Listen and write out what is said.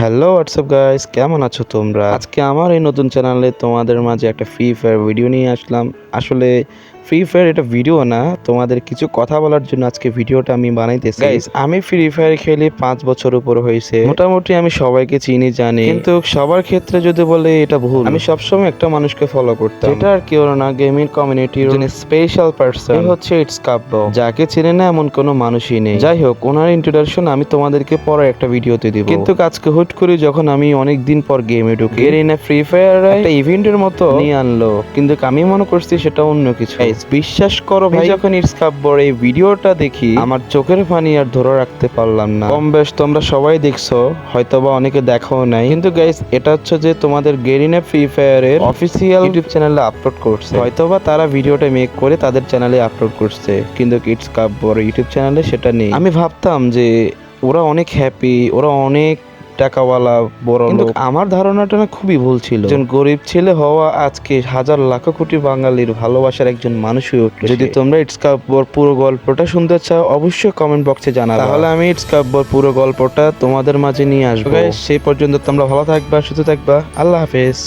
Hello WhatsApp guys কেমন আছো তোমরা? আজকে আমার এই নতুন চ্যানেলে তোমাদের মাঝে একটা ফ্রি ফায়ার ভিডিও নিয়ে আসলাম। আসলে ফ্রি ফায়ার এটা ভিডিও না। তোমাদের কিছু কথা বলার জন্য আজকে ভিডিওটা আমি বানাইতেছি। গাইস আমি ফ্রি ফায়ার খেলি পাঁচ বছর উপর হয়েছে। মোটামুটি আমি সবাইকে চিনি জানি। কিন্তু সবার ক্ষেত্রে যদি বলে এটা ভুল আমি সবসময় একটা মানুষকে ফলো করতাম। এটা আর কেউ না গেমিং কমিউনিটির স্পেশাল পার্সন হচ্ছে ইটস কাব্য। যাকে চেনে না এমন কোনো মানুষই নেই। যাই হোক ওনার ইন্ট্রোডাকশন আমি তোমাদেরকে পরে একটা ভিডিওতে দিব। কিন্তু আজকে হুট করে যখন আমি অনেক দিন পর গেমে ঢুকি এর ফ্রি ফায়ার একটা ইভেন্টের মতো নিয়ে আনলো। কিন্তু আমি মনে করছি সেটা অন্য কিছু। বিশ্বাস করো ভাই। যখন ইটস কাব্যর এই ভিডিওটা দেখি আমার চোখের পানি আর ধরে রাখতে পারলাম না। কম বেশ তোমরা সবাই দেখছ হয়তোবা অনেকে দেখাও নাই। কিন্তু গাইস এটা হচ্ছে যে তোমাদের গেরিনা ফ্রি ফায়ারের অফিসিয়াল ইউটিউব চ্যানেলে আপলোড করছে। হয়তোবা তারা ভিডিওটা মেক করে তাদের চ্যানেলে আপলোড করছে কিন্তু ইটস কাব্যর ইউটিউব চ্যানেলে সেটা নেই। আমি ভাবতাম যে ওরা অনেক হ্যাপি ওরা অনেক টাকাওয়ালা বড় কিন্তু আমার ধারণাটা না খুবই ভুল ছিল। একজন গরিব ছেলে হওয়া আজকে হাজার লাখ কোটি বাঙালির ভালোবাসার একজন মানুষ হয়ে উঠল যদি তোমরা ইটস কাব্বর পুরো গল্পটা শুনতে চাও অবশ্যই কমেন্ট বক্সে জানাও তাহলে আমি ইটস কাব্বর পুরো গল্পটা তোমাদের মাঝে নিয়ে আসব। সেই পর্যন্ত তোমরা ভালো থাকবা সুস্থ থাকবা। আল্লাহ হাফেজ।